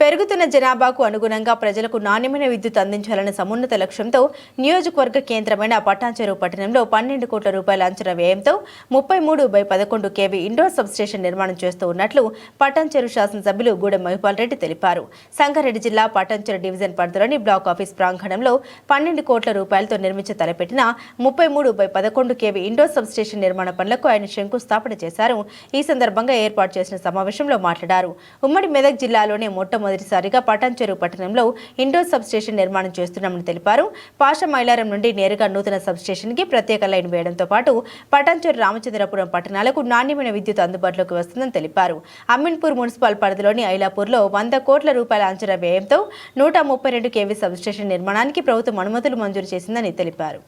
పెరుగుతున్న జనాభాకు అనుగుణంగా ప్రజలకు నాణ్యమైన విద్యుత్ అందించాలన్న సమున్నత లక్ష్యంతో నియోజకవర్గ కేంద్రమైన పటాన్చెరు పట్టణంలో పన్నెండు కోట్ల రూపాయల అంచనా వ్యయంతో ముప్పై మూడు బై పదకొండు కేవీ ఇండోర్ సబ్స్టేషన్ నిర్మాణం చేస్తూ ఉన్నట్లు పటాన్చెరు శాసనసభ్యులు గూడెం మహిపాల్ రెడ్డి తెలిపారు. సంగారెడ్డి జిల్లా పటాన్చెరు డివిజన్ పరిధిలోని బ్లాక్ ఆఫీస్ ప్రాంగణంలో పన్నెండు కోట్ల రూపాయలతో నిర్మించి తలపెట్టిన ముప్పై మూడు బై పదకొండు కేవీ ఇండోర్ సబ్స్టేషన్ నిర్మాణ పనులకు ఆయన శంకుస్థాపన చేశారు. ఈ సందర్భంగా ఏర్పాటు చేసిన సమావేశంలో మాట్లాడారు. ఉమ్మడి మెదక్ జిల్లాలోనే మొట్టమొదటిసారిగా పటాన్చెరు పట్టణంలో ఇండోర్ సబ్స్టేషన్ నిర్మాణం చేస్తున్నామని తెలిపారు. పాష మైలారం నుండి నేరుగా నూతన సబ్స్టేషన్కి కి ప్రత్యేక లైన్ వేయడంతో పాటు పటాన్చెరు రామచంద్రపురం పట్టణాలకు నాణ్యమైన విద్యుత్ అందుబాటులోకి వస్తుందని తెలిపారు. అమీన్పూర్ మున్సిపల్ పరిధిలోని ఐలాపూర్లో వంద కోట్ల రూపాయల అంచనా వ్యయంతో నూట ముప్పై రెండు కేవీ సబ్స్టేషన్ నిర్మాణానికి ప్రభుత్వం అనుమతులు మంజూరు చేసిందని తెలిపారు.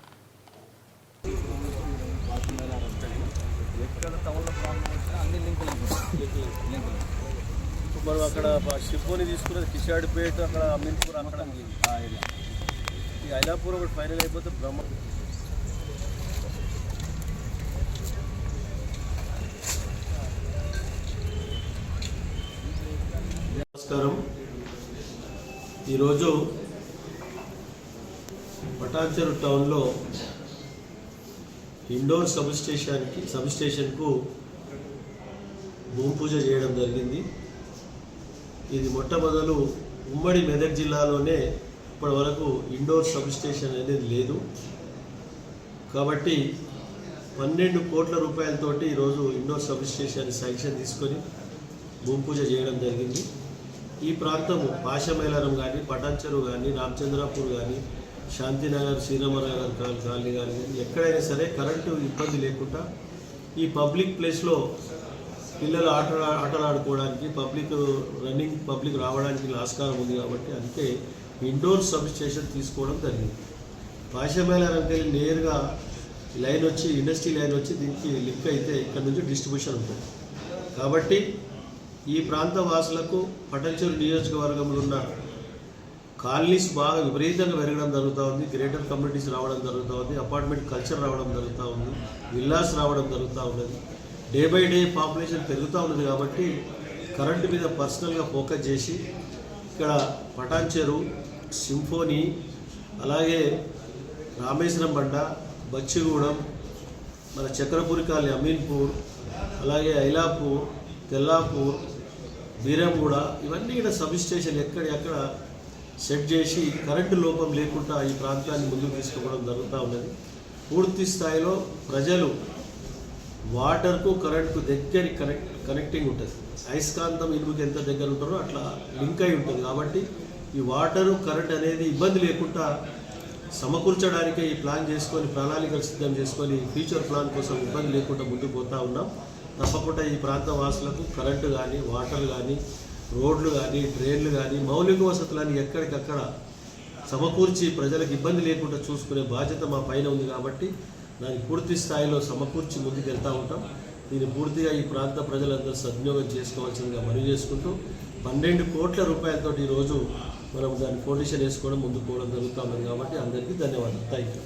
ఎక్కడ టౌన్లో ప్రాబ్లం వచ్చినా అన్ని లింకులు లింకులు మనం అక్కడ షిప్పోని తీసుకున్నది కిషాడిపేట అక్కడ అమీన్పూర్ అక్కడ ఆ ఏరియా. ఈ ఐలాపూర్ ఒకటి ఫైనల్ అయిపోతే బ్రహ్మ నమస్కారం. ఈరోజు పటాన్చెరు టౌన్లో ఇండోర్ సబ్ స్టేషన్కి సబ్ స్టేషన్కు భూమి పూజ చేయడం జరిగింది. ఇది మొట్టమొదలు ఉమ్మడి మెదక్ జిల్లాలోనే ఇప్పటి వరకు ఇండోర్ సబ్ స్టేషన్ అనేది లేదు. కాబట్టి పన్నెండు కోట్ల రూపాయలతోటి ఈరోజు ఇండోర్ సబ్ స్టేషన్ శాంక్షన్ తీసుకొని భూమి పూజ చేయడం జరిగింది. ఈ ప్రాంతము పాషమైలారం కానీ పటాన్చెరు కానీ రామచంద్రాపూర్ కానీ శాంతినగర్ శ్రీరామనగర్ కాలనీ కానీ ఎక్కడైనా సరే కరెంటు ఇబ్బంది లేకుండా ఈ పబ్లిక్ ప్లేస్లో పిల్లలు ఆట ఆటలు ఆడుకోవడానికి పబ్లిక్ రన్నింగ్ పబ్లిక్ రావడానికి ఆస్కారం ఉంది కాబట్టి అందుకే ఇండోర్ సబ్ స్టేషన్ తీసుకోవడం జరిగింది. పాశమేళానికి నేరుగా లైన్ వచ్చి ఇండస్ట్రీ లైన్ వచ్చి దీనికి లింక్ అయితే ఇక్కడ నుంచి డిస్ట్రిబ్యూషన్ ఉంటుంది. కాబట్టి ఈ ప్రాంత వాసులకు పటంచెరు నియోజకవర్గంలో ఉన్న కాలనీస్ బాగా విపరీతంగా పెరగడం జరుగుతూ ఉంది. గ్రేటర్ కమ్యూనిటీస్ రావడం జరుగుతూ ఉంది. అపార్ట్మెంట్ కల్చర్ రావడం జరుగుతూ ఉంది. విల్లాస్ రావడం జరుగుతూ ఉన్నది. డే బై డే పాపులేషన్ పెరుగుతూ ఉన్నది కాబట్టి కరెంటు మీద పర్సనల్గా ఫోకస్ చేసి ఇక్కడ పటాన్చెరు సింఫోనీ అలాగే రామేశ్వరం బండ బచ్చిగూడెం మన చక్రపురికాలి అమీన్పూర్ అలాగే ఐలాపూర్ తెల్లాపూర్ బీరంగూడ ఇవన్నీ ఇక్కడ సబ్ స్టేషన్ ఎక్కడెక్కడ సెట్ చేసి కరెంటు లోపం లేకుండా ఈ ప్రాంతాన్ని ముందుకు తీసుకోవడం జరుగుతూ ఉన్నది. పూర్తి స్థాయిలో ప్రజలు వాటర్కు కరెంట్కు దగ్గర కనెక్ట్ కనెక్టింగ్ ఉంటుంది. అయస్కాంతం ఇనుముకి ఎంత దగ్గర ఉంటారో అట్లా లింక్ అయి ఉంటుంది. కాబట్టి ఈ వాటరు కరెంట్ అనేది ఇబ్బంది లేకుండా సమకూర్చడానికే ఈ ప్లాన్ చేసుకొని ప్రణాళికలు సిద్ధం చేసుకొని ఫ్యూచర్ ప్లాన్ కోసం ఇబ్బంది లేకుండా ముందుకు పోతా ఉన్నాం. తప్పకుండా ఈ ప్రాంత వాసులకు కరెంటు కానీ వాటర్ కానీ రోడ్లు కానీ డ్రైన్లు కానీ మౌలిక వసతులని ఎక్కడికక్కడ సమకూర్చి ప్రజలకు ఇబ్బంది లేకుండా చూసుకునే బాధ్యత మా పైన ఉంది కాబట్టి దాన్ని పూర్తి స్థాయిలో సమకూర్చి ముందుకెళ్తూ ఉంటాం. దీన్ని పూర్తిగా ఈ ప్రాంత ప్రజలందరూ సద్వినియోగం చేసుకోవాల్సిందిగా మనవి చేసుకుంటూ పన్నెండు కోట్ల రూపాయలతో ఈరోజు మనం దాన్ని ఫౌండేషన్ వేసుకోవడం ముందుకు పోవడం జరుగుతూ ఉన్నది కాబట్టి అందరికీ ధన్యవాదాలు. Thank you